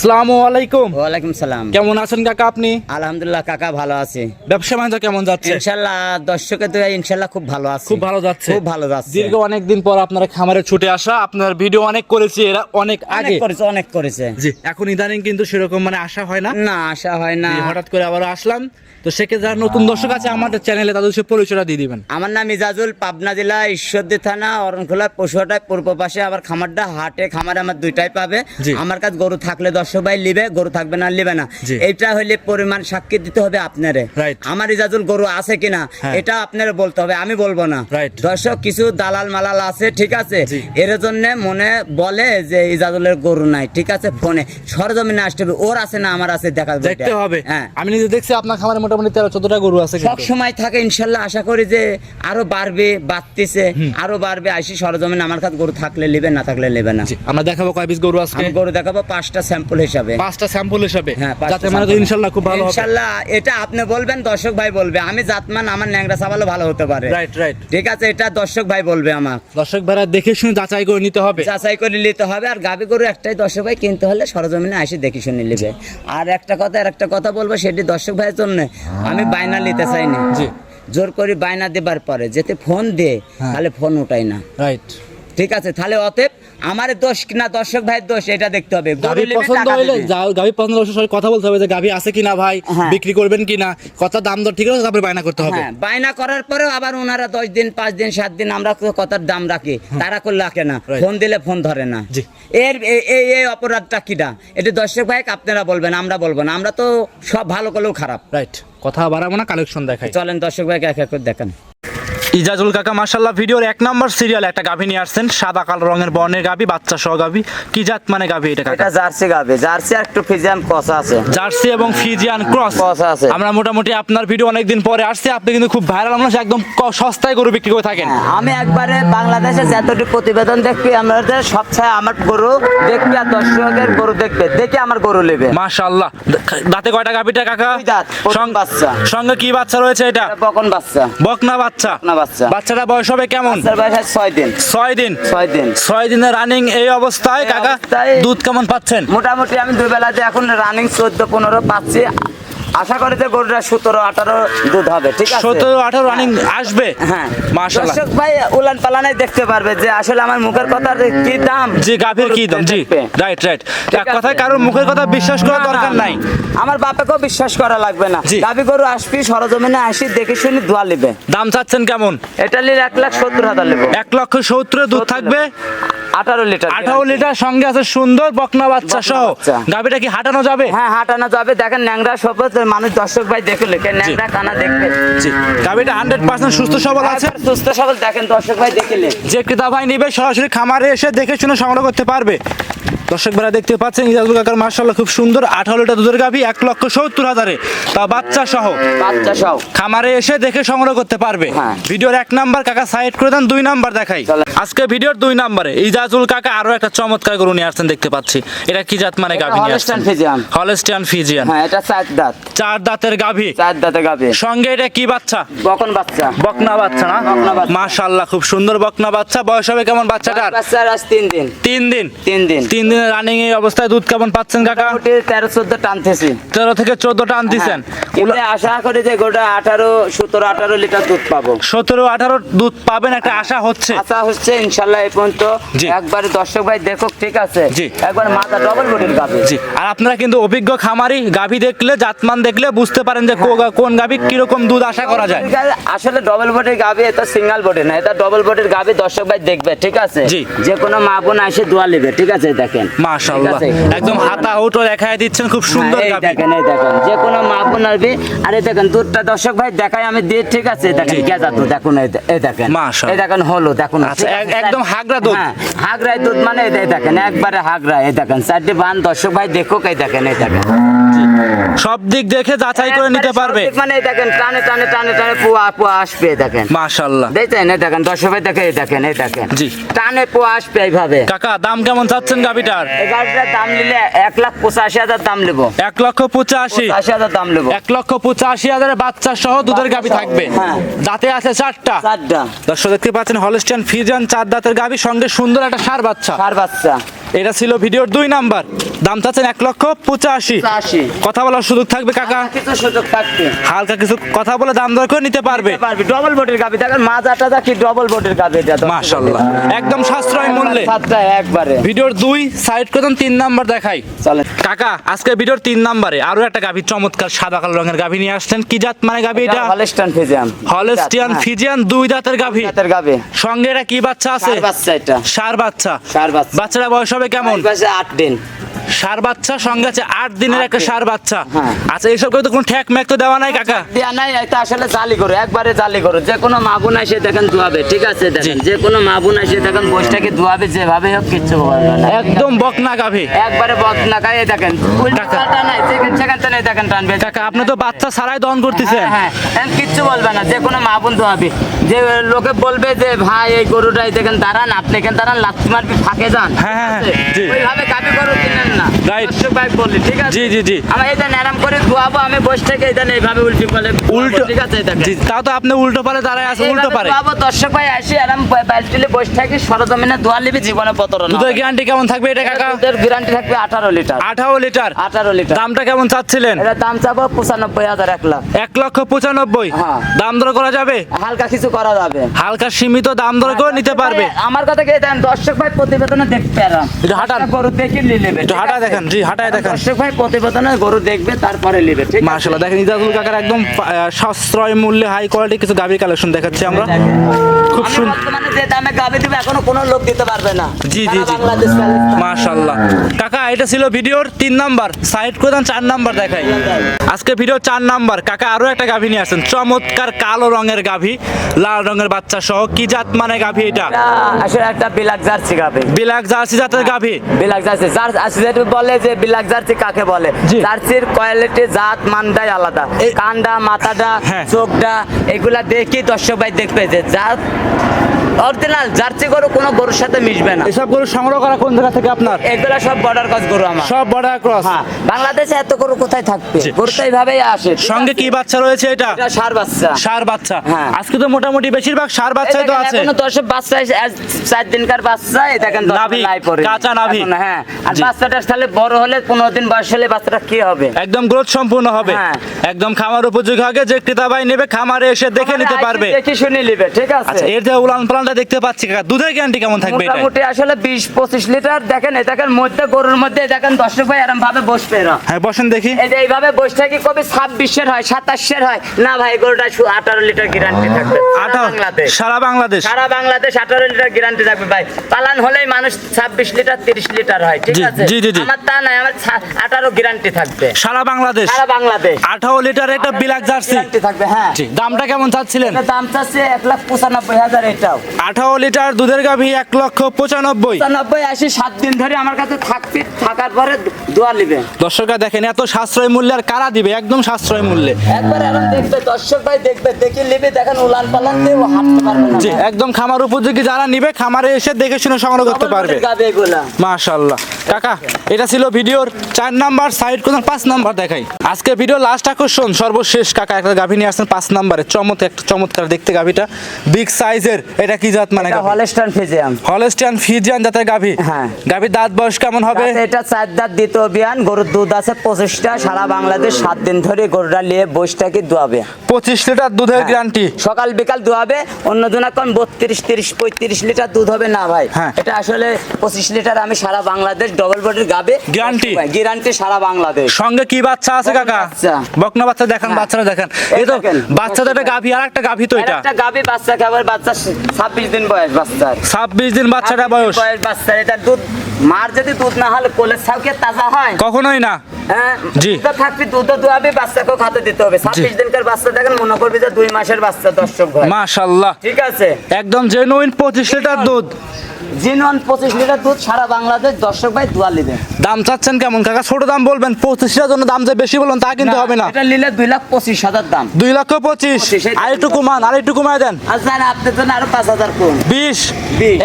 আসসালামু আলাইকুম। ওয়ালাইকুম সালাম। কেমন আছেন কাকা আপনি? আলহামদুলিল্লাহ কাকা ভালো আছে। ব্যবসা বাণিজ্য কেমন যাচ্ছে? ইনশাল্লাহ দর্শকের তো ইনশাল্লাহ খুব ভালো আছে। খুব ভালো যাচ্ছে। খুব ভালো যাচ্ছে। দীর্ঘ অনেক দিন পর আপনারা খামারে ছুটে আসা আপনার ভিডিও অনেক করেছি এরা অনেক আগে। করেছে অনেক করেছে। জি এখন ইদানিং কিন্তু সেরকম মানে আশা হয় না। না আশা হয় না। হঠাৎ করে আবার আসলাম। তো সেক্ষেত্রে যারা নতুন দর্শক আছে আমাদের চ্যানেলে তাদের সে পরিচয়টা দিয়ে দিবেন। আমার নাম ইজাজুল পাবনা জেলা ঈশ্বরদী থানা অরণখোলা পশুহাটায় পূর্ব পাশে। আবার খামারটা হাটে খামারে আমার দুইটাই পাবে। আমার কাছে গরু থাকলে দর্শক ভাই লিবে গরু থাকবে না লিবে না। জি। এইটা হলে পরিমাণ সাক্ষী দিতে হবে আপনারে। আমার ইজাজুল গরু আছে কিনা হ্যাঁ। এটা আপনারে বলতে হবে আমি বলব না। দর্শক কিছু দালাল মালাল আছে ঠিক আছে? এর জন্য মনে বলে যে ইজাজুলের গরু নাই ঠিক আছে? ফোনে। সরজমিনে আসতে হবে ওর আছে না আমার আছে দেখা দেখতে হবে। হ্যাঁ। আমি নিজে দেখছি আপনার খামারে মোটামুটি তেরো চোদ্দটা গরু আছে সব। সময় থাকে ইনশাল্লাহ আশা করি যে আরও বাড়বে বাড়তেছে আরও বাড়বে। আইসি সরজমিন আমার কাছে গরু থাকলে নেবে না থাকলে নেবে না। আমরা দেখাবো কয় পিস গরু আছে গরু দেখাবো পাঁচটা স্যাম্পল হিসাবে। পাঁচটা স্যাম্পল হিসাবে। হ্যাঁ পাঁচটা যাতে তো sample। খুব ভালো হবে। ইনশাল্লাহ এটা আপনি বলবেন দর্শক ভাই বলবে। আমি জাতমান আমার ন্যাংরা সাবালও ভালো হতে পারে। রাইট রাইট ঠিক আছে এটা দর্শক ভাই বলবে আমার। দর্শক ভাইরা দেখে শুনে যাচাই করে নিতে হবে। যাচাই করে নিতে হবে আর গাবি গরু একটাই দর্শক ভাই কিনতে হলে সরজমিনে আসি দেখি শুনে নিবে। আর একটা কথা আর একটা কথা বলব সেটি দর্শক ভাইয়ের জন্য। আমি বায়না নিতে চাই না জি। জোর করে বায়না দেবার পরে যেতে ফোন দে হ্যাঁ। তাহলে ফোন উঠাই না। রাইট ঠিক আছে তাহলে অতএব আমার দোষ কিনা দর্শক ভাইয়ের দোষ এটা দেখতে হবে। গাভি পছন্দ হইলে গাভি পছন্দ হলে সবাই কথা বলতে হবে যে গাভি আছে কিনা ভাই হ্যাঁ। বিক্রি করবেন কিনা কত দাম দর ঠিক আছে তারপরে বায়না করতে হবে। হ্যাঁ বায়না করার পরেও আবার ওনারা দশ দিন পাঁচ দিন সাত দিন আমরা কথার দাম রাখি তারা করলে রাখে না ফোন দিলে ফোন ধরে না। জি। এর এই এই অপরাধটা কিটা? এটা দর্শক ভাই আপনারা বলবেন আমরা বলব না আমরা তো সব ভালো করলেও খারাপ। রাইট কথা বাড়াবো না কালেকশন দেখাই। চলেন দর্শক ভাইকে এক এক করে দেখান। ইজাজুল কাকা মাশাল্লাহ ভিডিওর এক নম্বর সিরিয়াল একটা গাভি নিয়ে আসছেন। সাদা কালো রঙের বর্ণের গাভি বাচ্চা সহ গাভি। কি জাত মানে গাভি এটা কাকা? জার্সি গাবে জার্সি আর একটু ফিজিয়াম কষা আছে। জার্সি এবং ফিজিয়ান ক্রস। কষা আছে। আমরা মোটামুটি আপনার ভিডিও অনেকদিন পরে আসছে। আপনি কিন্তু খুব ভাইরাল মানুষ একদম সস্তায় গরু বিক্রি করে থাকেন। হ্যাঁ, আমি একবারে বাংলাদেশে যতটি প্রতিবেদন দেখবি আমাদের সবচেয়ে আমার গরু দেখবি আর দর্শকের গরু দেখবে দেখে আমার গরু নেবে। মাশাল্লাহ দাঁতে কয়টা গাভিটা কাকা। সঙ্গে কি বাচ্চা রয়েছে এটা? বকন বাচ্চা। বকনা বাচ্চা। বাচ্চা। বাচ্চাটা বয়স হবে কেমন? বয়স ছয় দিন। ছয় দিন। ছয় দিন। ছয় দিনের রানিং এই অবস্থায় কাকা দুধ কেমন পাচ্ছেন? মোটামুটি আমি দুবেলাতে এখন রানিং চোদ্দ পনেরো পাচ্ছি। আশা করি যে গরুটা সতেরো আঠারো দুধ হবে ঠিক আছে? সতেরো আঠারো রানিং আসবে? হ্যাঁ। দর্শক ভাই উলান পালানাই দেখতে পারবে যে আসলে আমার মুখের কথার কি দাম? জি গাভীর কি দাম? জি রাইট রাইট এক কথায় কারোর মুখের কথা বিশ্বাস করার না, দরকার নাই। আমার বাপেকেও বিশ্বাস করা লাগবে না। গাভী গরু আসবি সরজমিনে আসি দেখে শুনি দোয়া লিবে। দাম চাচ্ছেন কেমন? এটা নিলে এক লাখ সত্তর হাজার নেব এক লক্ষ সত্তর দুধ থাকবে? আঠারো লিটার আঠারো লিটার সঙ্গে আছে সুন্দর বকনা বাচ্চা সহ। গাভীটা কি হাঁটানো যাবে? হ্যাঁ হাঁটানো যাবে। দেখেন ন্যাংরা সবুজ মানুষ দর্শক ভাই দেখলে ন্যাংরা কানা দেখবে জি। গাবিটা হান্ড্রেড পার্সেন্ট সুস্থ সবল আছে? সুস্থ সবল দেখেন দর্শক ভাই দেখলে যে ক্রেতা ভাই নিবে সরাসরি খামারে এসে দেখে শুনে সংগ্রহ করতে পারবে। দর্শক ভাইরা দেখতে পাচ্ছেন ইজাজুল কাকার মার্শাল্লাহ খুব সুন্দর। আঠারো লিটার দুধের গাভী এক লক্ষ সত্তর হাজারে। তা বাচ্চা সহ। বাচ্চা সব খামারে এসে দেখে সংগ্রহ করতে পারবে। হ্যাঁ। ভিডিওর এক নাম্বার কাকা সাইড করে দেন দুই নাম্বার দেখাই। আজকে ভিডিওর দুই নাম্বারে ইজাজুল কাকা আরও একটা চমৎকার গরু নিয়ে আসছেন দেখতে পাচ্ছি। এটা কি জাত মানে গাভী নিয়ে আসছেন? হলস্টিয়ান ফিজিয়ান হ্যাঁ এটা চার দাঁত। চার দাঁতের গাভী। চার দাঁতে গাবে সঙ্গে এটা কি বাচ্চা? বকন বাচ্চা। বকনা বাচ্চা না? মাশাআল্লাহ খুব সুন্দর বকনা বাচ্চা। বয়স হবে কেমন বাচ্চাটার? বাচ্চার আজ তিন দিন। তিন দিন। তিন দিন। তিন দিনের রানিং এই অবস্থায় দুধ কেমন পাচ্ছেন কাকা? মোটামুটি তেরো চোদ্দ টানতেছি তেরো থেকে চোদ্দটা আনতেছেন হ্যাঁ, আশা করি যে গোটা আঠারো সতেরো আঠারো লিটার দুধ পাবো। সতেরো আঠারো দুধ পাবেন একটা আশা হচ্ছে। আশা হচ্ছে ইনশাল্লাহ এই পর্যন্ত। একবারে দর্শক ভাই দেখুক ঠিক আছে? জি। একবার মাথা ডবল বডির গাবে। জি। আর আপনারা কিন্তু অভিজ্ঞ খামারি গাভী দেখলে জাতমান দেখলে বুঝতে পারেন যে কোন গাভী কীরকম দুধ আশা করা যায়। আসলে ডবল বডির গাবি এটা সিঙ্গেল বডি না এটা ডবল বডির গাবি দর্শক ভাই দেখবে ঠিক আছে? জি। যে কোনো মা বোন এসে দোয়া নেবে ঠিক আছে? দেখেন। মাশাআল্লাহ। একদম হাতা হুটো দেখায় দিচ্ছেন খুব সুন্দর হ্যাঁ, দেখেন এই দেখেন যে কোনো মাপ আর এই দেখেন দুধটা দর্শক ভাই দেখাই আমি দিয়ে ঠিক আছে? দেখেন গেজা দুধ দেখুন এই দেখেন। মাশাআল্লাহ। এই দেখেন হলো দেখুন। আচ্ছা? একদম হাগরা দুধ। হাগরা দুধ মানে এই দেখেন একবারে হাগরা এই দেখেন। চারটি বান দর্শক ভাই দেখো এই দেখেন এই দেখেন। সব দিক দেখে যাচাই করে নিতে পারবে। মানে দেখেন টানে টানে টানে টানে পুয়া পুয়া আসবে দেখেন। মাশাআল্লাহ। দেখছেন? এই দেখেন দর্শক ভাই দেখে এই দেখেন এই দেখেন। জি। টানে পুয়া আসবে এইভাবে। কাকা দাম কেমন চাচ্ছেন গাভীটার? এই গাড়িটার দাম নিলে এক লাখ পঁচাশি হাজার দাম নেব। এক লক্ষ পঁচাশি। হাজার দাম নেব। এক লক্ষ পঁচাশি হাজারের বাচ্চা সহ দুধের গাভী থাকবে। হ্যাঁ। দাঁতে আছে চারটা। চারটা। দর্শক দেখতে পাচ্ছেন হলস্টিয়ান ফিজিয়ান চার দাঁতের গাভী সঙ্গে সুন্দর একটা সার বাচ্চা। সার বাচ্চা। এটা ছিল ভিডিওর দুই নাম্বার। দাম চাচ্ছেন এক লক্ষ পঁচাশি। কথা বলার সুযোগ থাকবে কাকা? কিছু সুযোগ থাকবে। হালকা কিছু কথা বলে দাম দর করে নিতে পারবে। পারবি। ডবল বডির গাবি। দেখেন মাজাটা দা কি ডবল বডির গাবি এটা একদম সাশ্রয় মূল্যে। একবারে। ভিডিওর দুই সাইড করতাম তিন নাম্বার দেখাই। চলেন। কাকা আজকে ভিডিওর তিন নাম্বারে আরও একটা গাভী চমৎকার সাদা কালো রঙের গাভী নিয়ে আসছেন। কি জাত মানে গাভী এটা হলস্টান ফিজিয়াম হলস্টিয়ান ফিজিয়ান দুই দাঁতের গাভী জাতের গাবি। সঙ্গে এটা কি বাচ্চা আছে? বাচ্চা এটা। সার বাচ্চা। সার বাচ্চা। বাচ্চাটা বয়স হবে কেমন? আট দিন। সার বাচ্চা সঙ্গে আছে আট দিনের একটা সার বাচ্চা। হ্যাঁ। আচ্ছা এইসব করে তো কোনো ঠ্যাক ম্যাক তো দেওয়া নাই কাকা? দেয়া নাই এটা আসলে জালি করো একবারে জালি করো। যে কোনো মা বোন এসে দেখেন ধোয়াবে ঠিক আছে? দেখেন যে কোনো মা বোন এসে দেখেন বসটাকে ধোয়াবে যেভাবে হোক কিচ্ছু বলবে না। একদম বকনা গাভী। একবারে বদনা খাইয়ে দেখেন। টাকা। নাই সেকেন্ড সেকেন্ড নাই দেখেন টানবে। কাকা আপনি তো বাচ্চা ছাড়াই দহন করতেছেন। হ্যাঁ হ্যাঁ কিচ্ছু বলবে না যে কোনো মা বোন ধোয়াবে। যে লোকে বলবে যে ভাই এই গরুটাই দেখেন দাঁড়ান আপনি এখানে দাঁড়ান লাত্তি মারবি ফাঁকে যান। হ্যাঁ, হ্যাঁ? ওইভাবে কাপি গরু কিনেন না। Right. ভাই বললি ঠিক আছে? জি, জি, জি। আমি এটা ন্যারাম করে ধোয়াবো আমি বসে থেকে এটা এইভাবে উল্টি বলে উল্টো ঠিক আছে দেখেন। জি তাও তো আপনি উল্টো পারে দাঁড়ায় আছে উল্টো পারে। ধোয়াবো, দর্শক ভাই আসি আরাম বাইলটিলে বসে থাকি সরজমিনে ধোয়া লিবি জীবনে পতর দুধের গ্যারান্টি কেমন থাকবে এটা কাকা? দুধের গ্যারান্টি থাকবে আঠারো লিটার। আঠারো লিটার। আঠারো লিটার। দামটা কেমন চাচ্ছিলেন? এটা দাম চাবো পঁচানব্বই হাজার এক লাখ। এক লক্ষ পঁচানব্বই। হ্যাঁ। দাম দর করা যাবে? হালকা কিছু করা যাবে। হালকা সীমিত দাম দর করে নিতে পারবে। আমার কথা কে দর্শক ভাই প্রতিবেদনে দেখতে পারাম হাঁটান। নেবে হাঁটায় দেখেন, জি, হাঁটায় দেখেন। দর্শক ভাই প্রতিবেদনে গরু দেখবে তারপরে নেবে ঠিক আছে? মার্শাল্লাহ দেখেন ইজাজুল কাকার একদম সাশ্রয় মূল্যে হাই কোয়ালিটি কিছু গাভীর কালেকশন দেখাচ্ছি আমরা। খুব সুন্দর বর্তমানে যে দামে দিবে এখনও কোনো লোক দিতে পারবে না। জি, জি, জি। মাশাল্লাহ কাকা এটা ছিল ভিডিওর নাম্বার। সাইড করে দেন চার নাম্বার দেখাই। আজকে ভিডিও চার নাম্বার। কাকা আরও একটা গাভী নিয়ে আসেন। চমৎকার কালো রঙের গাভী লাল রঙের বাচ্চা সহ। কি জাত মানে গাভী এটা? আসলে একটা বিলাক জার্সি গাবি বিলাক জার্সি জাতের গাভী। বিলাক জার্সি জার আসলে যেটা বলে যে বিলাক জার্সি কাকে বলে? জার্সির কোয়ালিটি জাত মানটাই আলাদা। এই- কান্দা মাথাটা হ্যাঁ। চোখটা এগুলা দেখি দর্শক ভাই দেখবে যে জাত অরিজিনাল জার্সি গরু কোনো গরুর সাথে মিশবে না। এসব গরু সংগ্রহ করা কোন জায়গা থেকে আপনার? এগুলা সব বর্ডার কাজ গরু আমার। সব বর্ডার ক্রস হ্যাঁ বাংলাদেশে এত গরু কোথায় থাকবে? গরু তো এইভাবেই আসে সঙ্গে কি বাচ্চা রয়েছে এটা? এটা সার বাচ্চা। সার বাচ্চা। হ্যাঁ। আজকে তো মোটামুটি বেশিরভাগ সার বাচ্চাই তো আছে। এখনও দশ বাচ্চা চার দিনকার বাচ্চা এই দেখেন নাভি, কাঁচা নাভি। হ্যাঁ। আর বাচ্চাটা তাহলে বড় হলে পনেরো দিন বয়স হলে বাচ্চাটা কি হবে? একদম গ্রোথ সম্পূর্ণ হবে। হ্যাঁ। একদম খামার উপযোগী হবে যে ক্রেতা ভাই নেবে খামারে এসে দেখে নিতে পারবে। দেখে শুনে নিবে ঠিক আছে? আচ্ছা এর যে উলান পালানটা দেখতে পাচ্ছি কাকা দুধের গ্যারান্টি কেমন থাকবে এটা মোটামুটি আসলে বিশ পঁচিশ লিটার দেখেন এই দেখেন মধ্যে গরুর মধ্যে দেখেন দর্শক ভাই এরম ভাবে বসবে এরা। হ্যাঁ বসেন দেখি। এই যে এইভাবে বসে থাকি কবি ছাব্বিশের হয় সাতাশের হয়। না ভাই গরুটা আঠারো লিটার গ্যারান্টি থাকবে। বাংলাদেশ। সারা বাংলাদেশ? সারা বাংলাদেশ আঠারো লিটার গ্যারান্টি থাকবে ভাই। পালান হলেই মানুষ ছাব্বিশ লিটার তিরিশ লিটার হয় ঠিক আছে। আমার তা নাই আমার আঠারো গ্যারান্টি থাকবে। সারা বাংলাদেশ? সারা বাংলাদেশ। আঠারো লিটার একটা বিলাক জার্সি থাকবে হ্যাঁ। দামটা কেমন চাচ্ছিলেন? দাম চাচ্ছে এক লাখ পঁচানব্বই হাজার এটাও। আঠারো লিটার দুধের গাভী এক লক্ষ পঁচানব্বই। পঁচানব্বই আশি সাত দিন ধরে আমার কাছে থাকবে থাকার পরে দোয়া নিবে। দর্শকরা দেখেন এত সাশ্রয় মূল্যে আর কারা দিবে? একদম সাশ্রয় মূল্যে। একবার এখন দেখবে দর্শক ভাই দেখবে দেখে নিবে দেখেন উলান পালান দিয়ে ও হাঁটতে পারবে না। জি একদম খামার উপযোগী যারা নিবে খামারে এসে দেখে শুনে সংগ্রহ করতে পারবে। গাবে এগুলা। মাশাল্লাহ কাকা এটা ছিল ভিডিওর চার নাম্বার সাইড কোন পাঁচ নাম্বার দেখাই। আজকে ভিডিও লাস্ট আকর্ষণ। সর্বশেষ কাকা একটা গাভী নিয়ে আসছেন পাঁচ নাম্বারে। চমৎকার একটা চমৎকার দেখতে গাভীটা। বিগ সাইজের এটা কি জাত মানে হলস্টান ফিজিয়াম হলস্টিয়ান ফিজিয়ান জাতের গাভী? হ্যাঁ। গাভীর দাঁত বয়স কেমন হবে? এটা চার দাঁত দ্বিতীয় অভিযান গরুর দুধ আছে পঁচিশটা। সারা বাংলাদেশ সাত দিন ধরে গরুটা নিয়ে বসটাকে দোয়াবে। পঁচিশ লিটার দুধের গ্যারান্টি সকাল বিকাল দোয়াবে অন্য দিন এখন বত্রিশ তিরিশ পঁয়ত্রিশ লিটার দুধ হবে। না ভাই হ্যাঁ। এটা আসলে পঁচিশ লিটার আমি সারা বাংলাদেশ ডবল বডির গাবে Guarantee? গ্যারান্টি সারা বাংলাদেশ। সঙ্গে কি বাচ্চা আছে কাকা? বকনা বাচ্চা দেখান হ্যাঁ। বাচ্চারা দেখান। এই তো বাচ্চা তো একটা গাভী আর একটা গাভী তো এটা। একটা গাভী বাচ্চা খাবার বাচ্চা ছাব্বিশ দিন বয়স বাচ্চা 26 দিন বাচ্চাটা বয়স। বয়স বাচ্চা এটা দুধ মার যদি দুধ না হলে কোলের ছাউকে তাজা হয়। কখনোই না। হ্যাঁ জি। দুধ থাকবি দুধ দোয়াবি বাচ্চাকেও খাতে দিতে হবে। ছাব্বিশ দিনকার বাচ্চা দেখেন মনে করবি যে দুই মাসের বাচ্চা দর্শক মাশাল্লাহ ঠিক আছে? একদম জেনুইন পঁচিশ লিটার দুধ। জিনওয়ান পঁচিশ লিটার দুধ সারা বাংলাদেশ দর্শক ভাই দোয়া দাম চাচ্ছেন কেমন কাকা? ছোট দাম বলবেন পঁচিশ জন্য দাম যে বেশি বলুন তা কিন্তু হবে না। এটা নিলে দুই লাখ পঁচিশ হাজার দাম। দুই লক্ষ পঁচিশ। আর একটু কমান আর একটু কমায় দেন। আর আপনার জন্য আরও পাঁচ হাজার কম। বিশ।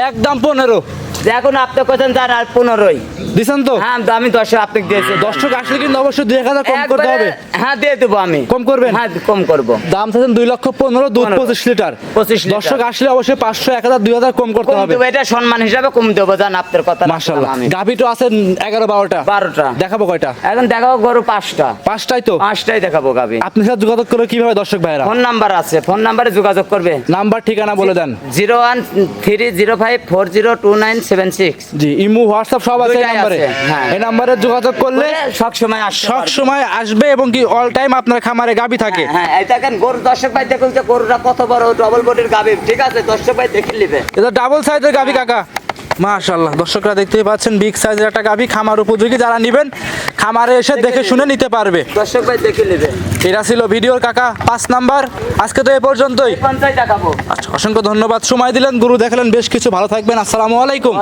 একদম পনেরো। দেখুন আপনি কোথায় যান আর পনেরোই। দিছেন তো? হ্যাঁ আমি দশ আপনাকে দিয়েছি। দর্শক আসলে কিন্তু অবশ্যই দুই হাজার কম করতে হবে। হ্যাঁ দিয়ে দেবো আমি। কম করবেন? হ্যাঁ কম করব। দাম চাচ্ছেন দুই লক্ষ পনেরো দুধ পঁচিশ লিটার। 25 লিটার। দর্শক আসলে অবশ্যই পাঁচশো এক হাজার দুই হাজার কম করতে হবে। এটা সম্মান হিসাবে কম দেবো জান আপনার কথা আমি। গাভি তো আছে এগারো বারোটা। বারোটা। দেখাবো কয়টা? এখন দেখাবো গরু পাঁচটা। পাঁচটাই তো? পাঁচটাই দেখাবো গাবি আপনার সাথে যোগাযোগ করে কীভাবে দর্শক ভাইরা? ফোন নাম্বার আছে ফোন নাম্বারে যোগাযোগ করবে। নাম্বার ঠিকানা বলে দেন। Zero one three zero five four zero two nine seven six. জি ইমু হোয়াটসঅ্যাপ সব আছে এই নাম্বারে? হ্যাঁ। এই নাম্বারে যোগাযোগ করলে সব সময় আসতে সব সময় আসবে এবং কি অল টাইম আপনার খামারে গাবি থাকে। হ্যাঁ এই দেখেন গরু দর্শক ভাই দেখুন যে গরুটা কত বড় ডবল বডির গাবি। ঠিক আছে দর্শক ভাই দেখে নেবে। এটা ডাবল সাইজের গাবি কাকা। মাশাল্লাহ দর্শকরা দেখতেই পাচ্ছেন বিগ সাইজের একটা গাভী খামার উপযোগী যারা নেবেন খামারে এসে দেখে শুনে নিতে পারবে। দর্শক ভাই দেখে নেবে। এটা ছিল ভিডিওর কাকা পাঁচ নাম্বার। আজকে তো এ পর্যন্তই। আচ্ছা অসংখ্য ধন্যবাদ। সময় দিলেন গুরু দেখালেন বেশ কিছু। ভালো থাকবেন। আসসালামু আলাইকুম।